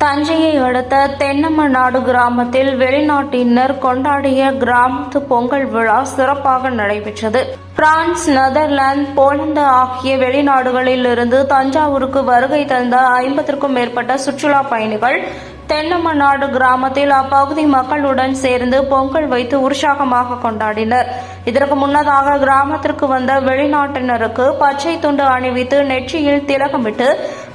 தஞ்சையை அடுத்த தென்னமநாடு கிராமத்தில் வெளிநாட்டினர் கொண்டாடிய கிராமத்து பொங்கல் விழா சிறப்பாக நடைபெற்றது. பிரான்ஸ் நெதர்லாந்து போலந்து ஆகிய வெளிநாடுகளில் இருந்து தஞ்சாவூருக்கு வருகை தந்த ஐம்பத்திற்கும் மேற்பட்ட சுற்றுலா பயணிகள் தென்னமநாடு கிராமத்தில் அப்பகுதி மக்களுடன் சேர்ந்து பொங்கல் வைத்து உற்சாகமாக கொண்டாடினர். இதற்கு முன்னதாக கிராமத்திற்கு வந்த வெளிநாட்டினருக்கு பச்சை துண்டு அணிவித்து நெற்றியில் திலகமிட்டு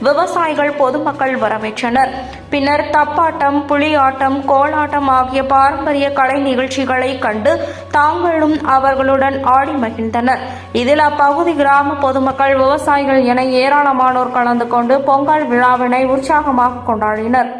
விவசாயிகள் பொதுமக்கள் வரவேற்றனர். பின்னர் தப்பாட்டம் புலியாட்டம் கோலாட்டம் ஆகிய பாரம்பரிய கலை நிகழ்ச்சிகளை கண்டு தாங்களும் அவர்களுடன் ஆடி மகிழ்ந்தனர். இதில் அப்பகுதி கிராம பொதுமக்கள் விவசாயிகள் என ஏராளமானோர் கலந்து கொண்டு பொங்கல் விழாவினை உற்சாகமாக கொண்டாடினர்.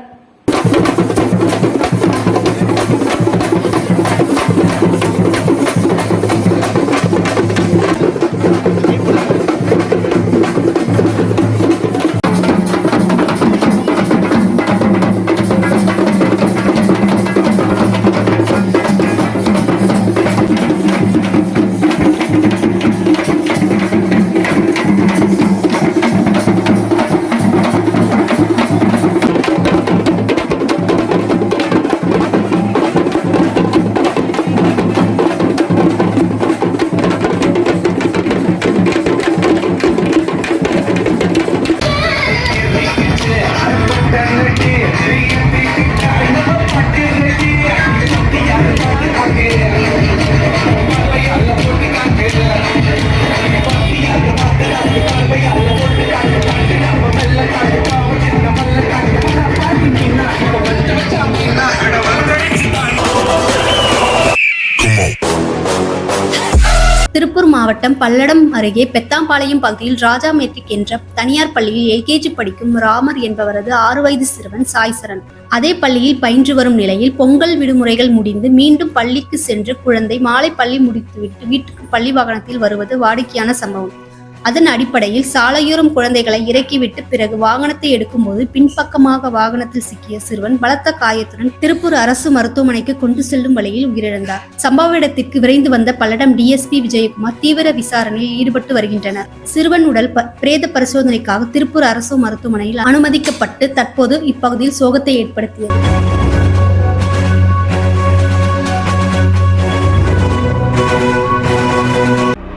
மாவட்டம் பல்லடம் அருகே பெத்தாம்பாளையம் பகுதியில் ராஜா மெட்ரிக் என்ற தனியார் பள்ளியில் எல்கேஜி படிக்கும் ராமர் என்பவரது ஆறு வயது சிறுவன் சாய் சரண் அதே பள்ளியில் பயின்று வரும் நிலையில் பொங்கல் விடுமுறைகள் முடிந்து மீண்டும் பள்ளிக்கு சென்று குழந்தை மாலை பள்ளி முடித்துவிட்டு வீட்டுக்கு பள்ளி வாகனத்தில் வருவது வாடிக்கையான சம்பவம். அதன் அடிப்படையில் சாலையோரம் குழந்தைகளை இறக்கிவிட்டு பிறகு வாகனத்தை எடுக்கும்போது பின்பக்கமாக வாகனத்தில் சிக்கிய சிறுவன் பலத்த காயத்துடன் திருப்பூர் அரசு மருத்துவமனைக்கு கொண்டு செல்லும் வழியில் உயிரிழந்தார். சம்பவ இடத்திற்கு விரைந்து வந்த பல்லடம் டிஎஸ்பி விஜயகுமார் தீவிர விசாரணையில் ஈடுபட்டு வருகின்றனர். சிறுவன் உடல் பிரேத பரிசோதனைக்காக திருப்பூர் அரசு மருத்துவமனையில் அனுமதிக்கப்பட்டு தற்போது இப்பகுதியில் சோகத்தை ஏற்படுத்தியது.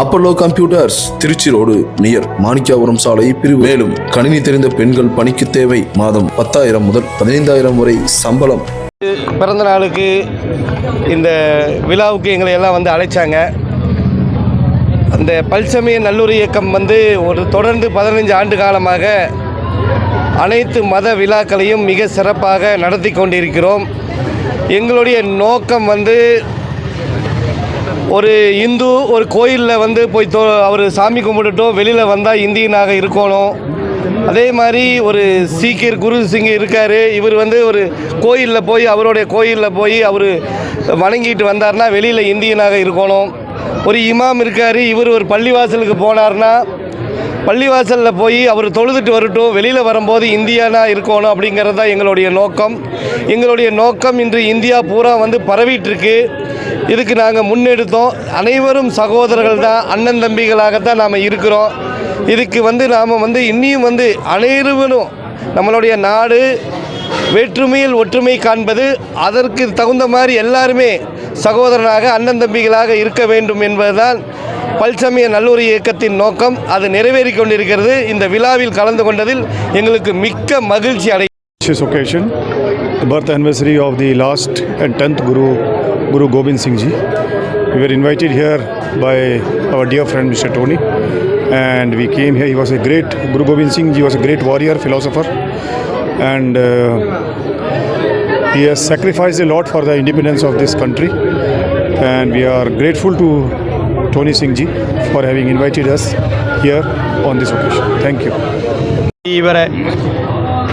Apollo computers Tiruchi road near Manickapuram சாலை பிரிவு. மேலும் கணினி தெரிந்த பெண்கள் பணிக்கு தேவை மாதம் பத்தாயிரம் முதல் பதினைந்தாயிரம் வரை சம்பளம். பிறந்த நாளுக்கு இந்த விழாவுக்கு எங்களை எல்லாம் வந்து அழைச்சாங்க. அந்த பல்சமய நல்லூர் இயக்கம் வந்து ஒரு தொடர்ந்து பதினைஞ்சு ஆண்டு காலமாக அனைத்து மத விழாக்களையும் மிக சிறப்பாக நடத்தி கொண்டிருக்கிறோம். எங்களுடைய நோக்கம் வந்து ஒரு இந்து ஒரு கோயிலில் வந்து போய் தோ அவர் சாமி கும்பிட்டுட்டோ வெளியில் வந்தால் இந்தியனாக இருக்கணும். அதே மாதிரி ஒரு சீக்கியர் குரு சிங் இருக்கார். இவர் வந்து ஒரு கோயிலில் போய் அவருடைய கோயிலில் போய் அவர் வணங்கிட்டு வந்தார்னா வெளியில் இந்தியனாக இருக்கணும். ஒரு இமாம் இருக்கார். இவர் ஒரு பள்ளிவாசலுக்கு போனார்னா பள்ளிவாசலில் போய் அவர் தொழுதுட்டு வரட்டும் வெளியில் வரும்போது இந்தியானா இருக்கணும் அப்படிங்கிறது தான் எங்களுடைய நோக்கம். எங்களுடைய நோக்கம் இன்று இந்தியா பூரா வந்து பரவிட்டுருக்கு. இதுக்கு நாங்கள் முன்னெடுத்தோம். அனைவரும் சகோதரர்கள் தான் அண்ணன் தம்பிகளாகத்தான் நாம் இருக்கிறோம். இதுக்கு வந்து நாம் வந்து இன்னியும் வந்து அனைவரும் நம்மளுடைய நாடு வேற்றுமையில் ஒற்றுமை காண்பது அதற்கு தகுந்த மாதிரி எல்லாருமே சகோதரனாக அண்ணன் தம்பிகளாக இருக்க வேண்டும் என்பதுதான் பல்சமய நல்லூர் இயக்கத்தின் நோக்கம் அது நிறைவேறிக் கொண்டிருக்கிறது இந்த விழாவில் கலந்து கொண்டதில் எங்களுக்கு மிக்க மகிழ்ச்சி அடை this occasion, the birth anniversary of the last and 10th Guru, Guru Gobind Singh Ji. We were invited here by our dear friend Mr. Tony. And we came here. He was a great, Guru Gobind Singh Ji was a great warrior, philosopher. And uh, he has sacrificed a lot for the independence of this country. And we are grateful to Tony Singh Ji for having invited us here on this occasion. Thank you. இவரை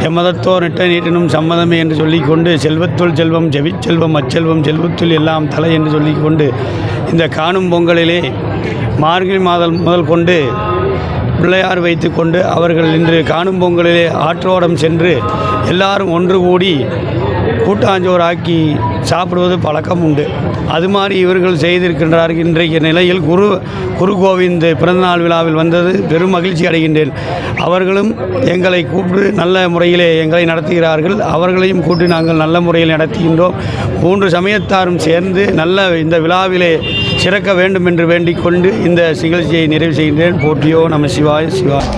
எம்மதத்தோர் நிட்ட நீட்டினும் சம்மதமே என்று சொல்லிக்கொண்டு செல்வத்துள் செல்வம் செவிச்செல்வம் அச்செல்வம் செல்வத்துள் எல்லாம் தலை என்று சொல்லிக்கொண்டு இந்த காணும் பொங்கலிலே மார்கழி மாதம் முதல் கொண்டு பிள்ளையார் வைத்து கொண்டு அவர்கள் இன்று காணும் பொங்கலிலே ஆற்றோடம் சென்று எல்லாரும் ஒன்று கூடி கூட்டாஞ்சோறாக்கி சாப்பிடுவது பழக்கம் உண்டு. அது மாதிரி இவர்கள் செய்திருக்கின்றார்கள் இன்றைய நிலையில் குரு குரு கோவிந்த் பிறந்தநாள் விழாவில் வந்தது பெரும் மகிழ்ச்சி அடைகின்றேன். அவர்களும் எங்களை கூப்பிட்டு நல்ல முறையிலே எங்களை நடத்துகிறார்கள். அவர்களையும் கூட்டி நாங்கள் நல்ல முறையில் நடத்துகின்றோம். மூன்று சமயத்தாரும் சேர்ந்து நல்ல இந்த விழாவிலே சிறக்க வேண்டும் என்று வேண்டிக் கொண்டு இந்த நிகழ்ச்சியை நிறைவு செய்கின்றேன். போற்றியோ நம சிவாய் சிவாய்.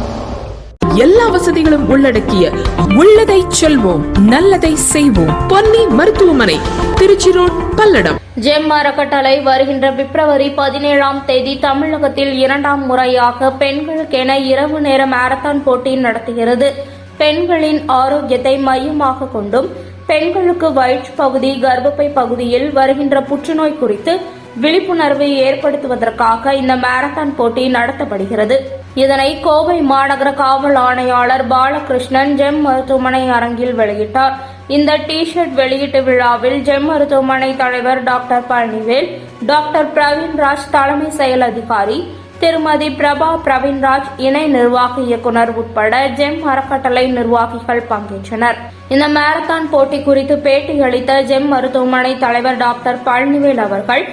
எல்லா வசதிகளும் உள்ளடக்கிய உள்ளதை செல்வோம் நல்லதை செய்வோம். பொன்னி மருத்துவமனை திருச்சி ரோட் பல்லடம். ஜெம் அறக்கட்டளை வருகின்ற பிப்ரவரி பதினேழாம் தேதி தமிழகத்தில் இரண்டாம் முறையாக பெண்களுக்கென இரவு நேர மாரத்தான் போட்டி நடத்துகிறது. பெண்களின் ஆரோக்கியத்தை மையமாக கொண்டும் பெண்களுக்கு வயிற்று பகுதி கர்ப்பப்பை பகுதியில் வருகின்ற புற்றுநோய் குறித்து விழிப்புணர்வை ஏற்படுத்துவதற்காக இந்த மாரத்தான் போட்டி நடத்தப்படுகிறது. இதனை கோவை மாநகர காவல் ஆணையாளர் பாலகிருஷ்ணன் ஜெம் மருத்துவமனை அரங்கில் வெளியிட்டார். இந்த டி ஷர்ட் வெளியீட்டு விழாவில் ஜெம் மருத்துவமனை தலைவர் டாக்டர் பழனிவேல் டாக்டர் பிரவீன்ராஜ் தலைமை செயல் அதிகாரி திருமதி பிரபா பிரவீன்ராஜ் இணை நிர்வாக இயக்குனர் உட்பட ஜெம் அறக்கட்டளை நிர்வாகிகள் பங்கேற்றனர். இந்த மாரத்தான் போட்டி குறித்து பேட்டியளித்த ஜெம் மருத்துவமனை தலைவர் டாக்டர் பழனிவேல் அவர்கள்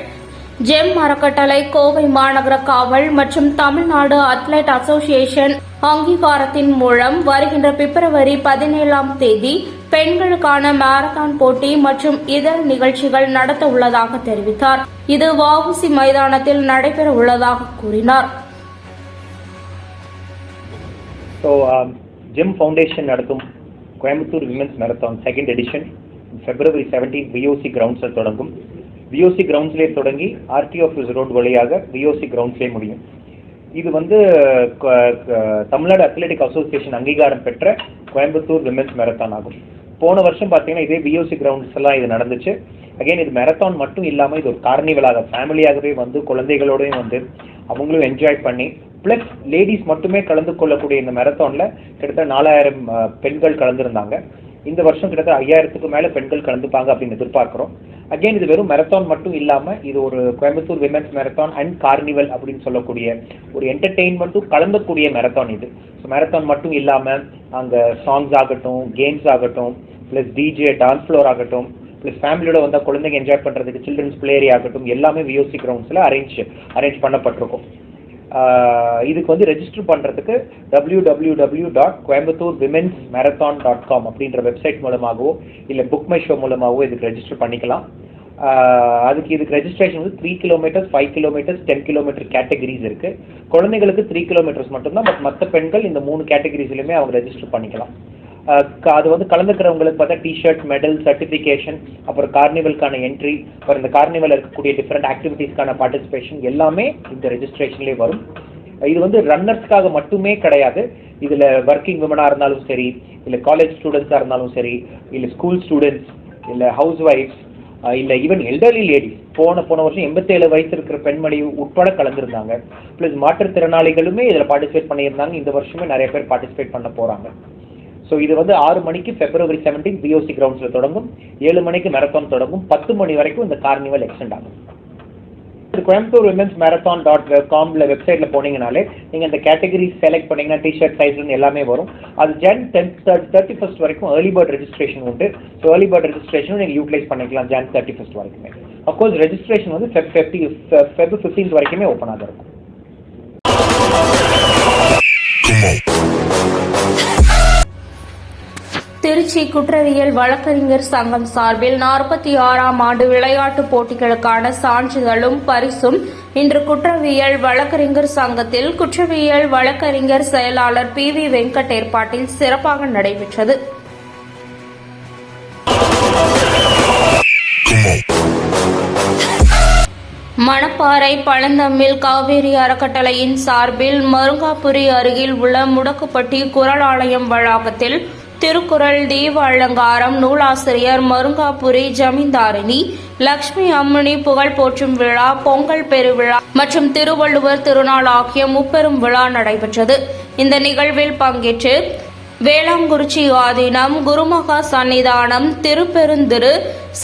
ஜெம் அறக்கட்டளை கோவை மாநகர காவல் மற்றும் தமிழ்நாடு அத்லெட் அசோசியேஷன் அங்கீகாரத்தின் மூலம் வருகின்ற பிப்ரவரி பதினேழாம் தேதி பெண்களுக்கான மாரத்தான் போட்டி மற்றும் இதர நிகழ்ச்சிகள் நடத்த உள்ளதாக தெரிவித்தார். இது வவுசி மைதானத்தில் நடைபெற உள்ளதாக கூறினார். ஸோ ஜிம் ஃபவுண்டேஷன் நடத்தும் Coimbatore women's marathon second edition February seventeen VOC கிரவுண்ட்ஸில் தொடங்கும். விஓசி கிரவுண்ட்ஸ்லேயே தொடங்கி ஆர்டி ஆஃபீஸ் ரோடு வழியாக விஓசி கிரவுண்ட்ஸ்லேயே முடியும். இது வந்து க- தமிழ்நாடு அத்லெட்டிக் அசோசியேஷன் அங்கீகாரம் பெற்ற கோயம்புத்தூர் விமென்ஸ் மேரத்தான் ஆகும். போன வருஷம் பார்த்தீங்கன்னா இதே பிஓசி கிரவுண்ட்ஸ் எல்லாம் இது நடந்துச்சு. அகைன் இது மேரத்தான் மட்டும் இல்லாமல் இது ஒரு கார்னிவலாக ஃபேமிலியாகவே வந்து குழந்தைகளோடையும் வந்து அவங்களும் என்ஜாய் பண்ணி ப்ளஸ் லேடிஸ் மட்டுமே கலந்து கொள்ளக்கூடிய இந்த மேரத்தானில் கிட்டத்தட்ட நாலாயிரம் பெண்கள் கலந்துருந்தாங்க. இந்த வருஷம் கிட்டத்தட்ட ஐயாயிரத்துக்கு மேலே பெண்கள் கலந்துப்பாங்க அப்படின்னு எதிர்பார்க்குறோம். அகைன் இது வெறும் மேரத்தான் மட்டும் இல்லாமல் இது ஒரு Coimbatore women's marathon and carnival அப்படின்னு சொல்லக்கூடிய ஒரு என்டர்டெயின்மெண்ட்டும் கலந்தக்கூடிய மேரத்தான் இது. ஸோ மேரத்தான் மட்டும் இல்லாமல் அங்கே சாங்ஸ் ஆகட்டும் கேம்ஸ் ஆகட்டும் ப்ளஸ் டிஜே டான்ஸ் ஃப்ளோர் ஆகட்டும் ப்ளஸ் ஃபேமிலியோட வந்தால் குழந்தைங்க என்ஜாய் பண்ணுறதுக்கு சில்ட்ரன்ஸ் பிளே ஏரியா ஆகட்டும் எல்லாமே விஓசி கிரவுண்ட்ஸில் அரேஞ்ச் அரேஞ்ச் பண்ணப்பட்டிருக்கும் இதுக்கு வந்து ரெஜிஸ்டர் பண்ணுறதுக்கு W W W dot Coimbatore women's marathon dot com அப்படின்ற வெப்சைட் மூலமாகவோ இல்லை புக் மை ஷோ மூலமாகவோ இதுக்கு ரெஜிஸ்டர் பண்ணிக்கலாம். அதுக்கு இதுக்கு ரெஜிஸ்ட்ரேஷன் வந்து three kilometres five kilometres ten kilometre categories இருக்கு. குழந்தைங்களுக்கு த்ரீ கிலோமீட்டர்ஸ் மட்டும்தான் பட் மற்ற பெண்கள் இந்த மூணு கேட்டகரிஸ்லையுமே அவங்க ரெஜிஸ்டர் பண்ணிக்கலாம். அது வந்து கலந்துக்கிறவங்களுக்கு பார்த்தா டிஷர்ட் மெடல் சர்டிஃபிகேஷன் அப்புறம் கார்னிவலுக்கான என்ட்ரி அப்புறம் இந்த கார்னிவல் இருக்கக்கூடிய டிஃப்ரெண்ட் ஆக்டிவிட்டீஸ்க்கான பார்ட்டிசிபேஷன் எல்லாமே இந்த ரெஜிஸ்ட்ரேஷன்லேயே வரும். இது வந்து ரன்னர்ஸ்க்காக மட்டுமே கிடையாது. இதில் ஒர்க்கிங் விமனாக இருந்தாலும் சரி இல்லை காலேஜ் ஸ்டூடெண்ட்ஸாக இருந்தாலும் சரி இல்லை ஸ்கூல் ஸ்டூடெண்ட்ஸ் இல்லை ஹவுஸ் ஒய்ஃப்ஸ் இல்லை ஈவன் எல்டர்லி லேடிஸ் போன போன வருஷம் எண்பத்தேழு வயசு இருக்கிற பெண்மணி உட்பட கலந்துருந்தாங்க. ப்ளஸ் மாற்றுத்திறனாளிகளுமே இதில் பார்ட்டிசிபேட் பண்ணியிருந்தாங்க. இந்த வருஷமே நிறைய பேர் பார்ட்டிசிபேட் பண்ண போகிறாங்க ஸோ இது வந்து ஆறு மணிக்கு பிப்ரவரி செவன்டீன் பிஓசி கிரவுண்ட்ஸில் தொடங்கும். ஏழு மணிக்கு மேரத்தான் தொடங்கும். பத்து மணி வரைக்கும் இந்த கார்னிவல் எக்ஸ்டெண்ட் ஆகும். கோயம்புத்தூர் விமென்ஸ் மேரத்தான் டாட் காம்ல வெப்சைட்டில் போனீங்கனாலே நீங்கள் இந்த கேட்டகரி செலக்ட் பண்ணீங்கன்னா டிஷர்ட் சைஸ்லேருந்து எல்லாமே வரும். அது ஜன் டென்த் தேர்ட்டி ஃபஸ்ட் வரைக்கும் ஏர்லி பேர்ட் ரெஜிஸ்ட்ரேஷன் உண்டு. ஸோ ஏர்லி பேர்ட் ரெஜிஸ்ட்ரேஷனும் நீங்கள் யூட்டிலைஸ் பண்ணிக்கலாம் ஜென் தேர்ட்டி ஃபஸ்ட் வரைக்குமே அஃப்கோர்ஸ் ரெஜிஸ்ட்ரேஷன் வந்து ஃபெப் ஃபிஃப்டி ஃபெப் ஃபிஃப்டீன்த் வரைக்குமே ஓப்பனாக இருக்கும். திருச்சி குற்றவியல் வழக்கறிஞர் சங்கம் சார்பில் நாற்பத்தி ஆறாம் ஆண்டு விளையாட்டுப் போட்டிகளுக்கான சான்றிதழும் பரிசும் இன்று குற்றவியல் வழக்கறிஞர் சங்கத்தில் குற்றவியல் வழக்கறிஞர் செயலாளர் பி வி வெங்கட் ஏற்பாட்டில் சிறப்பாக நடைபெற்றது. மணப்பாறை பழந்தமிழ் காவேரி அறக்கட்டளையின் சார்பில் மருங்காபுரி அருகில் உள்ள முடக்குப்பட்டி குரலாலயம் வளாகத்தில் திருக்குறள் தீப அலங்காரம் நூலாசிரியர் மருங்காபுரி ஜமீன்தாரிணி லக்ஷ்மி அம்மணி புகழ் போற்றும் விழா பொங்கல் பெருவிழா மற்றும் திருவள்ளுவர் திருநாள் ஆகிய முப்பெரும் விழா நடைபெற்றது. இந்த நிகழ்வில் பங்கேற்று வேளாங்குறிச்சி ஆதீனம் குருமகா சன்னிதானம் திருப்பெருந்திரு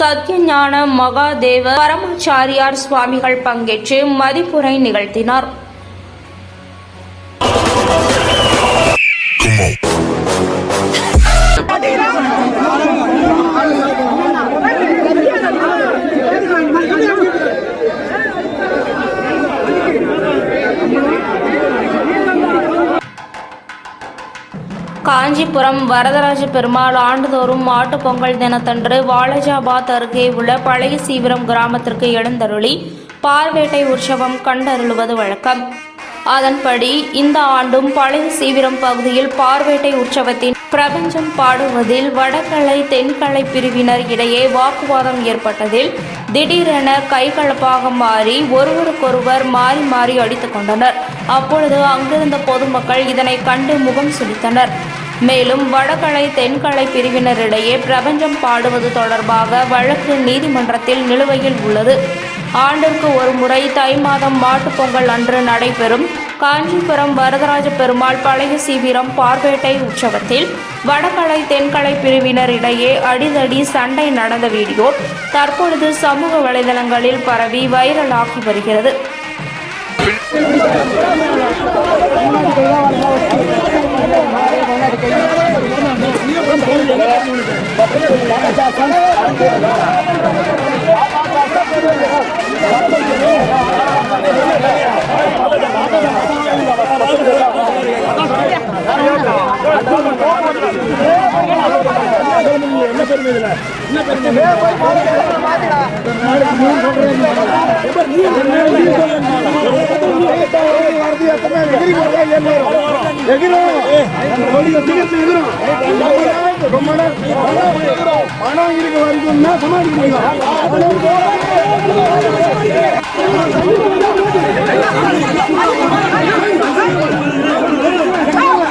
சத்யஞான மகாதேவ பரமாச்சாரியார் சுவாமிகள் பங்கேற்று மதிப்புரை நிகழ்த்தினார். காஞ்சிபுரம் வரதராஜ பெருமாள் ஆண்டுதோறும் மாட்டுப் பொங்கல் தினத்தன்று வாலஜாபாத் அருகே உள்ள பழைய சீவிரம் கிராமத்திற்கு எழுந்தருளி பார்வேட்டை உற்சவம் கண்டருளுவது வழக்கம். அதன்படி இந்த ஆண்டும் பழைய சீவிரம் பகுதியில் பார்வேட்டை உற்சவத்தின் பிரபஞ்சம் பாடுவதில் வடகலை தென்கலை பிரிவினர் இடையே வாக்குவாதம் ஏற்பட்டதில் திடீரென கைகலப்பாக மாறி ஒருவருக்கொருவர் மாறி மாறி அடித்துக் கொண்டனர். அப்பொழுது அங்கிருந்த பொதுமக்கள் இதனை கண்டு முகம் சுளித்தனர். மேலும் வடகலை தென்கலை பிரிவினரிடையே பிரபஞ்சம் பாடுவது தொடர்பாக வழக்கு நீதிமன்றத்தில் நிலுவையில் உள்ளது. ஆண்டிற்கு ஒரு முறை தை மாதம் மாட்டுப் பொங்கல் அன்று நடைபெறும் காஞ்சிபுரம் வரதராஜ பெருமாள் பழைய சீவிரம் பார்வேட்டை உற்சவத்தில் வடகலை தென்கலை பிரிவினரிடையே அடிதடி சண்டை நடந்த வீடியோ தற்பொழுது சமூக வலைதளங்களில் பரவி வைரலாகி வருகிறது. பணம் இருக்க வரைக்கும் சமாளிக்க